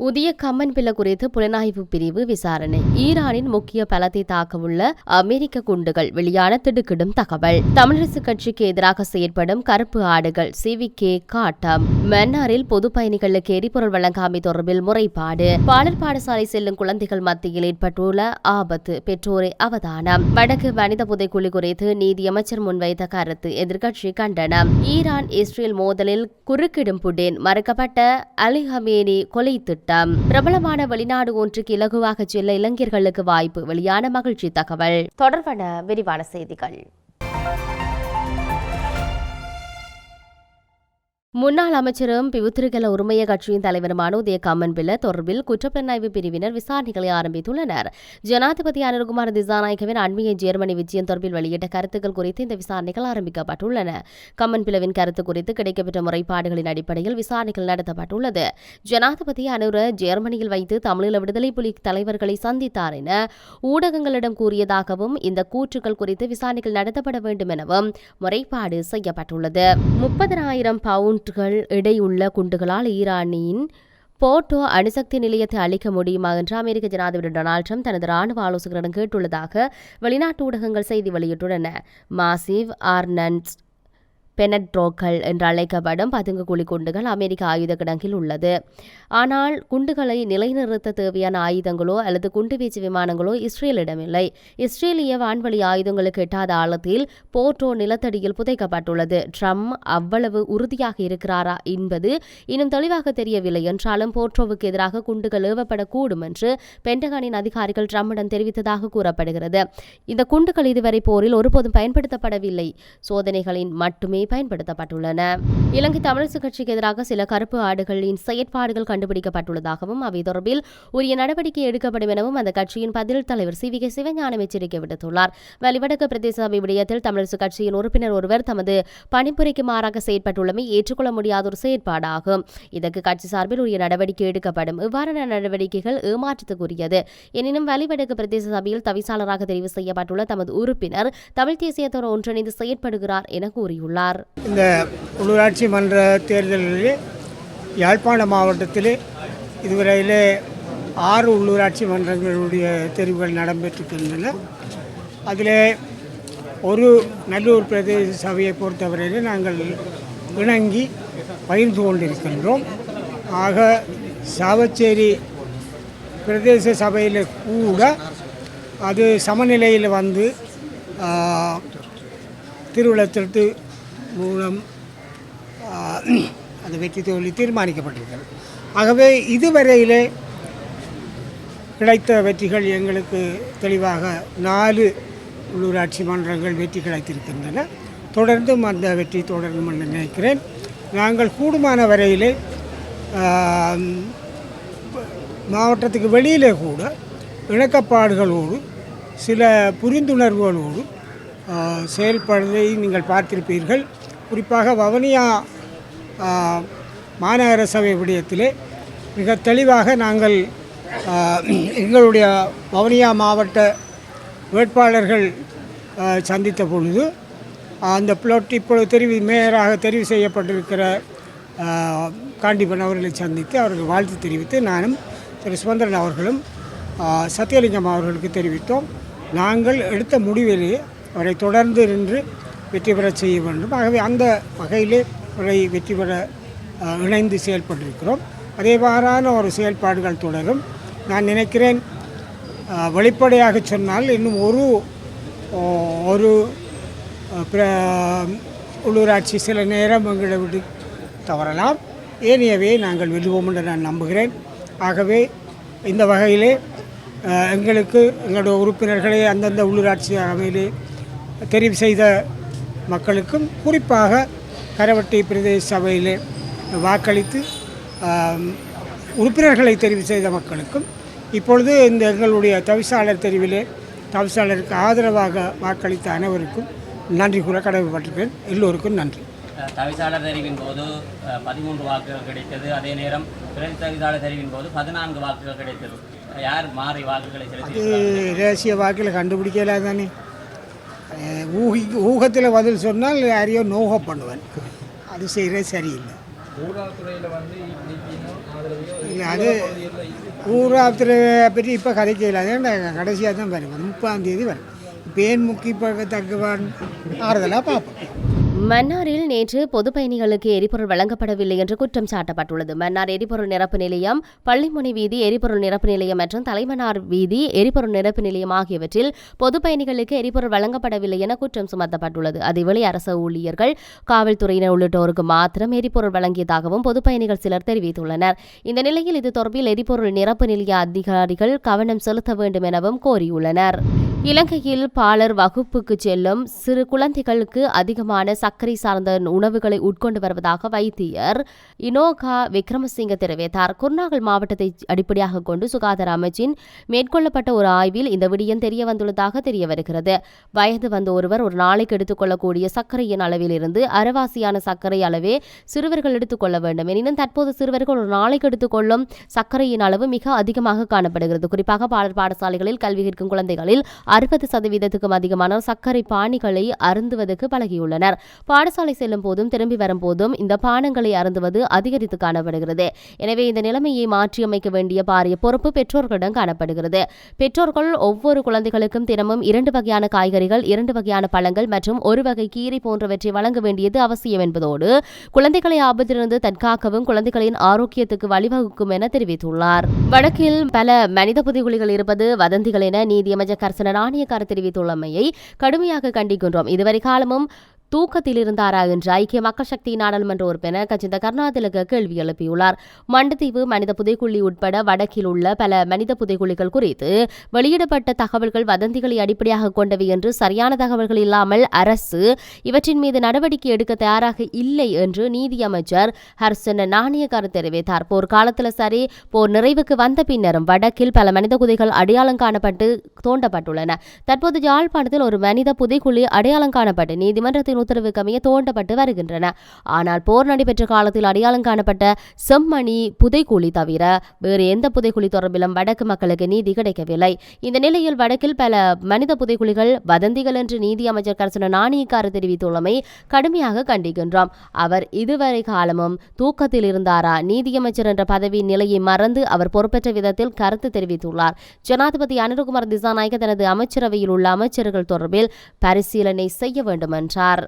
புதிய கம்மன் பிள்ளை குறித்து புலனாய்வு பிரிவு விசாரணை. ஈரானின் முக்கிய பலத்தை தாக்கவுள்ள அமெரிக்க குண்டுகள் வெளியான திடுக்கிடும் தகவல். தமிழரசு கட்சிக்கு எதிராக செயற்படும் கருப்பு ஆடுகள் சிவிகே காட்டம். மன்னாரில் பொது பயணிகளுக்கு எரிபொருள் வழங்காமை தொடர்பில் முறைப்பாடு. பாடல் பாடசாலை செல்லும் குழந்தைகள் மத்தியில் ஏற்பட்டுள்ள ஆபத்து பெற்றோரை அவதானம். வடக்கு மனித புதைக்குழி குறித்து நீதியமைச்சர் முன்வைத்த கருத்து எதிர்க்கட்சி கண்டனம். ஈரான் இஸ்ரேல் மோதலில் குறுக்கிடும் புடேன் மறுக்கப்பட்ட அலிஹமேனி கொலை திட்டம். பிரபலமான வெளிநாடு ஒன்றுக்கு இலகுவாக செல்ல இளைஞர்களுக்கு வாய்ப்பு. வெளியான மகிழ்ச்சி தகவல். தொடர்பான விரிவான செய்திகள். முன்னாள் அமைச்சரும் பிவுத்திருகல உரிமைய கட்சியின் தலைவருமான உதய கம்மன் பிள்ள தொடர்பில் குற்றப்புலனாய்வு பிரிவினர் விசாரணைகளை ஆரம்பித்துள்ளனர். ஜனாதிபதி அனுர்குமார் திசாநாயகவின் அண்மைய ஜெர்மனி விஜயம் தொடர்பில் வெளியிட்ட கருத்துக்கள் குறித்து இந்த விசாரணைகள் ஆரம்பிக்கப்பட்டுள்ளன. கம்மன் பிளவின் கருத்து குறித்து கிடைக்கப்பெற்ற முறைப்பாடுகளின் அடிப்படையில் விசாரணைகள் நடத்தப்பட்டுள்ளது. ஜனாதிபதி அனுர ஜெர்மனியில் வைத்து தமிழீழ விடுதலை புலி தலைவர்களை சந்தித்தார் என ஊடகங்களிடம் கூறியதாகவும் இந்த கூற்றுக்கள் குறித்து விசாரணைகள் நடத்தப்பட வேண்டும் எனவும் முறைப்பாடு செய்யப்பட்டுள்ளது. முப்பதனாயிரம் பவுண்ட் பவுண்டுகள் இடையுள்ள குண்டுகளால் ஈரானியின் போர்ட்டோ அணுசக்தி நிலையத்தை அழிக்க முடியுமா என்று அமெரிக்க ஜனாதிபதி டொனால்ட் ட்ரம்ப் தனது ராணுவ ஆலோசகரிடம் கேட்டுள்ளதாக வெளிநாட்டு ஊடகங்கள் செய்தி வெளியிட்டுள்ளன. மாசிவ் ஆர்னன்ஸ் பெனட்ரோக்கள் என்று அழைக்கப்படும் பதுங்கு குழி குண்டுகள் அமெரிக்க ஆயுத கிடங்கில் உள்ளது. ஆனால் குண்டுகளை நிலைநிறுத்த தேவையான ஆயுதங்களோ அல்லது குண்டுவீச்சு விமானங்களோ இஸ்ரேலிடமில்லை. இஸ்ரேலிய வான்வழி ஆயுதங்களுக்கு எட்டாத ஆழத்தில் போர்ட்டோ நிலத்தடியில் புதைக்கப்பட்டுள்ளது. ட்ரம்ப் அவ்வளவு உறுதியாக இருக்கிறாரா என்பது இன்னும் தெளிவாக தெரியவில்லை. என்றாலும் போர்ட்டோவுக்கு எதிராக குண்டுகள் ஏவப்படக்கூடும் என்று பென்டகானின் அதிகாரிகள் ட்ரம்மிடம் தெரிவித்ததாக கூறப்படுகிறது. இந்த குண்டுகள் இதுவரை போரில் ஒருபோதும் பயன்படுத்தப்படவில்லை. சோதனைகளின் மட்டுமே பயன்படுத்தப்பட்டுள்ளன. இலங்கை தமிழரசு கட்சிக்கு எதிராக சில கருப்பு ஆடுகளின் செயற்பாடுகள் கண்டுபிடிக்கப்பட்டுள்ளதாகவும் அவை தொடர்பில் உரிய நடவடிக்கை எடுக்கப்படும் எனவும் அந்த கட்சியின் பதில் தலைவர் சி. வி. கே. சிவஞானம் எச்சரிக்கை விடுத்துள்ளார். வலிவடக்கு பிரதேச சபை விடயத்தில் தமிழரசு கட்சியின் உறுப்பினர் ஒருவர் தமது பணிப்புரைக்கு மாறாக செயற்பட்டுள்ளமை ஏற்றுக்கொள்ள முடியாத ஒரு செயற்பாடாகும். இதற்கு கட்சி சார்பில் உரிய நடவடிக்கை எடுக்கப்படும். இவ்வாறான நடவடிக்கைகள் ஏமாற்றத்துக்குரியது. எனினும் வலிவடக்கு பிரதேச சபையில் தவிசாளராக தெரிவு செய்யப்பட்டுள்ள தமது உறுப்பினர் தமிழ் தேசியத்தோடு ஒன்றிணைந்து செயற்படுகிறார் என கூறியுள்ளார். இந்த உள்ளூராட்சி மன்ற தேர்தலில் யாழ்ப்பாண மாவட்டத்தில் இதுவரையிலே ஆறு உள்ளூராட்சி மன்றங்களுடைய தெரிவுகள் நடைபெற்றிருக்கின்றன. அதில் ஒரு நல்லூர் பிரதேச சபையை பொறுத்தவரையில் நாங்கள் இணங்கி பகிர்ந்து கொண்டிருக்கின்றோம். ஆக சாவச்சேரி பிரதேச சபையில் கூட அது சமநிலையில் வந்து திருவிழத்திற்கு மூலம் அந்த அது வெற்றி தோல்வி தீர்மானிக்கப்பட்டிருக்கிறது. ஆகவே இதுவரையிலே கிடைத்த வெற்றிகள் எங்களுக்கு தெளிவாக நாலு உள்ளூராட்சி மன்றங்கள் வெற்றி கிடைத்திருக்கின்றன. தொடர்ந்தும் அந்த வெற்றி தொடரும் என்று நினைக்கிறேன். நாங்கள் கூடுமான வரையிலே மாவட்டத்துக்கு வெளியிலே கூட இணக்கப்பாடுகளோடு சில புரிந்துணர்வுகளோடு செயல்படுவதை நீங்கள் பார்த்திருப்பீர்கள். குறிப்பாக வவனியா மாநகர சபை விடயத்திலே மிக தெளிவாக நாங்கள் எங்களுடைய வவனியா மாவட்ட வேட்பாளர்கள் சந்தித்த பொழுது அந்த பிளாட் இப்பொழுது தெரிவி மேயராக தெரிவு செய்யப்பட்டிருக்கிற காண்டிபன் அவர்களை சந்தித்து அவர்கள் வாழ்த்து தெரிவித்து நானும் திரு சுமந்திரன் அவர்களும் சத்யலிங்கம் அவர்களுக்கு தெரிவித்தோம். நாங்கள் எடுத்த முடிவிலேயே அவரை தொடர்ந்து நின்று வெற்றி பெறச் செய்ய வேண்டும். ஆகவே அந்த வகையிலே அவரை வெற்றி பெற இணைந்து செயல்பட்டிருக்கிறோம். அதேவாறான ஒரு செயல்பாடுகள் தொடரும். நான் நினைக்கிறேன் வெளிப்படையாக சொன்னால் இன்னும் ஒரு ஒரு பிர- உள்ளூராட்சி சில நேரம் எங்களை விட்டு தவறலாம். ஏனையவே நாங்கள் வெல்லுவோம் என்று நான் நம்புகிறேன். ஆகவே இந்த வகையிலே எங்களுக்கு எங்களுடைய உறுப்பினர்களை அந்தந்த உள்ளூராட்சி அமையிலே தெரிவு செய்த மக்களுக்கும் குறிப்பாக கரவட்டி பிரதேச சபையிலே வாக்களித்து உறுப்பினர்களை தெரிவு செய்த மக்களுக்கும் இப்பொழுது இந்த எங்களுடைய தவிசாளர் தெரிவிலே தவிசாளருக்கு ஆதரவாக வாக்களித்த அனைவருக்கும் நன்றி கூற கடமைப்பட்டிருக்கிறேன். எல்லோருக்கும் நன்றி. தவிசாளர் தெரிவின் போது பதிமூன்று வாக்குகள் கிடைத்தது. அதே நேரம் பிரதி தவிசாளர் தெரிவின் போது பதினான்கு வாக்குகள் கிடைத்தது. யார் மாறி வாக்குகளை செலுத்தி ரகசிய வாக்கில் கண்டுபிடிக்கல தானே ஊகி ஊகத்தில் பதில் சொன்னால் யாரையோ நோக பண்ணுவேன் அது செய்கிறது சரியில்லை. இல்லை அது ஊராத்திரை பற்றி இப்போ கதைக்கல. கடைசியாக தான் வரும் முப்பாம் தேதி வரும் இப்போ ஏன் முக்கிய பக்கத்தக்கவான் ஆறுதலாக பார்ப்போம். மன்னாரில் நேற்று பொது பயணிகளுக்கு எரிபொருள் வழங்கப்படவில்லை என்று குற்றம் சாட்டப்பட்டுள்ளது. மன்னார் எரிபொருள் நிரப்பு நிலையம் பள்ளிமுனை வீதி எரிபொருள் நிரப்பு நிலையம் மற்றும் தலைமன்னார் வீதி எரிபொருள் நிரப்பு நிலையம் ஆகியவற்றில் பொது பயணிகளுக்கு எரிபொருள் வழங்கப்படவில்லை என குற்றம் சுமத்தப்பட்டுள்ளது. அதேவேளை அரசு ஊழியர்கள் காவல்துறையினர் உள்ளிட்டோருக்கு மாத்திரம் எரிபொருள் வழங்கியதாகவும் பொது பயணிகள் சிலர் தெரிவித்துள்ளனர். இந்த நிலையில் இது தொடர்பில் எரிபொருள் நிரப்பு நிலைய அதிகாரிகள் கவனம் செலுத்த வேண்டும் எனவும் கோரியுள்ளனர். இலங்கையில் பாலர் வகுப்புக்கு செல்லும் சிறு குழந்தைகளுக்கு அதிகமான சர்க்கரை சார்ந்த உணவுகளை உட்கொண்டு வருவதாக வைத்தியர் இனோகா விக்ரமசிங்க தெரிவித்தார். குருநாகல் மாவட்டத்தை அடிப்படையாக கொண்டு சுகாதார அமைச்சின் மேற்கொள்ளப்பட்ட ஒரு ஆய்வில் இந்த விடயம் தெரிய வந்துள்ளதாக தெரிய வருகிறது. வயது வந்த ஒருவர் ஒரு நாளைக்கு எடுத்துக்கொள்ளக்கூடிய சர்க்கரையின் அளவிலிருந்து அரைவாசியான சர்க்கரை அளவே சிறுவர்கள் எடுத்துக்கொள்ள வேண்டும். எனினும் தற்போது சிறுவர்கள் ஒரு நாளைக்கு எடுத்துக்கொள்ளும் சர்க்கரையின் அளவு மிக அதிகமாக காணப்படுகிறது. குறிப்பாக பாலர் பாடசாலைகளில் கல்வி கற்கும் குழந்தைகளில் அறுபது சதவீதத்துக்கும் அதிகமான சர்க்கரை பானிகளை அருந்துவதற்கு பழகியுள்ளனர். பாடசாலை செல்லும் போதும் திரும்பி வரும் போதும் இந்த பானங்களை அருந்துவது அதிகரித்து காணப்படுகிறது. எனவே இந்த நிலைமையை மாற்றியமைக்க வேண்டிய பாரிய பொறுப்பு பெற்றோர்களிடம் காணப்படுகிறது. பெற்றோர்கள் ஒவ்வொரு குழந்தைகளுக்கும் தினமும் இரண்டு வகையான காய்கறிகள் இரண்டு வகையான பழங்கள் மற்றும் ஒரு வகை கீரை போன்றவற்றை வழங்க வேண்டியது அவசியம் என்பதோடு குழந்தைகளை ஆபத்திலிருந்து தற்காக்கவும் குழந்தைகளின் ஆரோக்கியத்துக்கு வழிவகுக்கும் என தெரிவித்துள்ளார். வடக்கில் பல மனித புதிகுலிகள் இருப்பது வதந்திகள் என நீதியமைச்சர் கர்சன நாணயக்கார தெரிவித்துள்ளமையை கடுமையாக கண்டிக்கின்றோம். இதுவரை காலமும் தூக்கத்தில் இருந்தாரா என்று ஐக்கிய மக்கள் சக்தி நாடாளுமன்ற உறுப்பினர் கஜிந்த கருணாதிலக கேள்வி எழுப்பியுள்ளார். மண்டத்தீவு மனித புதைக்குழி உட்பட வடக்கில் உள்ள பல மனித புதைக்குழிகள் குறித்து வெளியிடப்பட்ட தகவல்கள் வதந்திகளை அடிப்படையாக கொண்டவை என்று சரியான தகவல்கள் இல்லாமல் அரசு இவற்றின் மீது நடவடிக்கை எடுக்க தயாராக இல்லை என்று நீதியமைச்சர் ஹர்சன் நாணயக்கார தெரிவித்தார். போர்க்காலத்தில் சரி போர் நிறைவுக்கு வந்த பின்னரும் வடக்கில் பல மனித குதைகள் அடையாளம் காணப்பட்டு தோண்டப்பட்டுள்ளன. தற்போது யாழ்ப்பாணத்தில் ஒரு மனித புதைக்குழி அடையாளம் காணப்பட்டு நீதிமன்றத்தின் உத்தரவுக்கு அமைய தோண்டப்பட்டு வருகின்றன. ஆனால் போர் நடைபெற்ற காலத்தில் அடையாளம் காணப்பட்ட செம்மணி புதைக்குழி தவிர வேறு எந்த புதைக்குழி தொடர்பிலும் வடக்கு மக்களுக்கு நீதி கிடைக்கவில்லை. இந்த நிலையில் வடக்கில் பல மனித புதைக்குழிகள் வதந்திகள் என்று நீதி அமைச்சர் கரசன நாணயக்கார தெரிவித்துள்ளமை கடுமையாக கண்டிக்கின்றோம். அவர் இதுவரை காலமும் தூக்கத்தில் இருந்தாரா? நீதியமைச்சர் என்ற பதவி நிலையை மறந்து அவர் பொறுப்பேற்ற விதத்தில் கருத்து தெரிவித்துள்ளார். ஜனாதிபதி அனிருகுமார் திசாநாயக்க தனது அமைச்சரவையில் உள்ள அமைச்சர்கள் தொடர்பில் பரிசீலனை செய்ய வேண்டும் என்றார்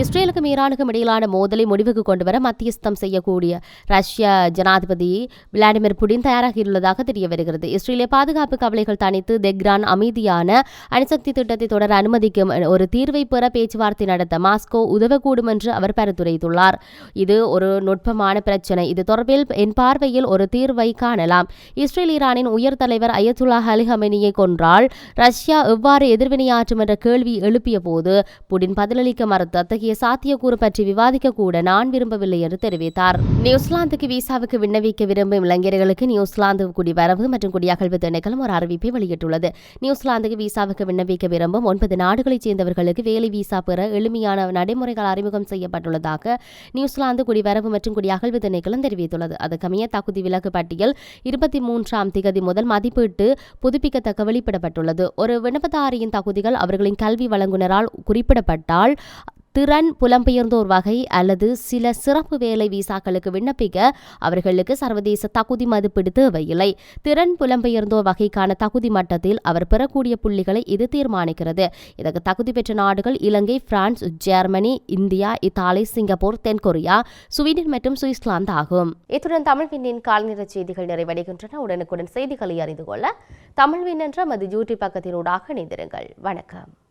இஸ்ரேலுக்கும் ஈரானுக்கும் இடையிலான மோதலை முடிவுக்கு கொண்டுவர மத்தியஸ்தம் செய்யக்கூடிய ரஷ்ய ஜனாதிபதி விளாடிமிர் புடின் தயாராகியுள்ளதாக தெரிய வருகிறது. இஸ்ரேலிய பாதுகாப்பு கவலைகள் தணித்து தெக்ரான் அமைதியான அணுசக்தி திட்டத்தை தொடர அனுமதிக்கும் ஒரு தீர்வை பெற பேச்சுவார்த்தை நடத்த மாஸ்கோ உதவக்கூடும் என்று அவர் பரிந்துரைத்துள்ளார். இது ஒரு நுட்பமான பிரச்சனை. இது தொடர்பில் என் பார்வையில் ஒரு தீர்வை காணலாம். இஸ்ரேல் ஈரானின் உயர் தலைவர் அயத்துல்லா அலி ஹமெனியை கொன்றால் ரஷ்யா எவ்வாறு எதிர்வினையாற்றும் என்ற கேள்வி எழுப்பிய போது புடின் பதிலளிக்க மறுத்து அத்தகைய சாத்தியக்கூறு பற்றி விவாதிக்க கூட நான் விரும்பவில்லை என்று தெரிவித்தார். நியூசிலாந்துக்கு விசாவுக்கு விண்ணவிக்க விரும்பும் இளைஞர்களுக்கு நியூசிலாந்து குடிவரவு மற்றும் குடியகழ்வு திணைக்களம் ஒரு அறிவிப்பை வெளியிட்டுள்ளது. நியூசிலாந்துக்கு விசாவுக்கு விண்ணப்பிக்க விரும்பும் ஒன்பது நாடுகளைச் சேர்ந்தவர்களுக்கு வேலை விசா பெற எளிமையான நடைமுறைகள் அறிமுகம் செய்யப்பட்டுள்ளதாக நியூசிலாந்து குடிவரவு மற்றும் குடியகழ்வு திணைக்களம் தெரிவித்துள்ளது. அதுக்கமைய தகுதி விலக்கு பட்டியல் இருபத்தி மூன்றாம் திகதி முதல் மதிப்பீட்டு புதுப்பிக்கத்தக்க வெளியிடப்பட்டுள்ளது. ஒரு விண்ணப்பதாரியின் தகுதிகள் அவர்களின் கல்வி வழங்குனரால் குறிப்பிடப்பட்டால் திறன் புலம்பெயர்ந்தோர் வகை அல்லது சில சிறப்பு வேலை விசாக்களுக்கு விண்ணப்பிக்க அவர்களுக்கு சர்வதேச தகுதி மதிப்பீடு தேவையில்லை. திறன் புலம்பெயர்ந்தோர் வகைக்கான தகுதி மட்டத்தில் அவர் பெறக்கூடிய புள்ளிகளை இது தீர்மானிக்கிறது. இதற்கு தகுதி பெற்ற நாடுகள் Ilangai France Germany India Italy Singapore தென்கொரியா ஸ்வீடன் மற்றும் சுவிஸ்லாந்து ஆகும். இத்துடன் தமிழ்வின்னின் கால்நிற செய்திகள் நிறைவடைகின்றன. உடனுக்குடன் செய்திகளை அறிந்து கொள்ள தமிழ்வின் என்ற மது யூடியூப் பக்கத்தினூடாக இணைந்திருங்கள். வணக்கம்.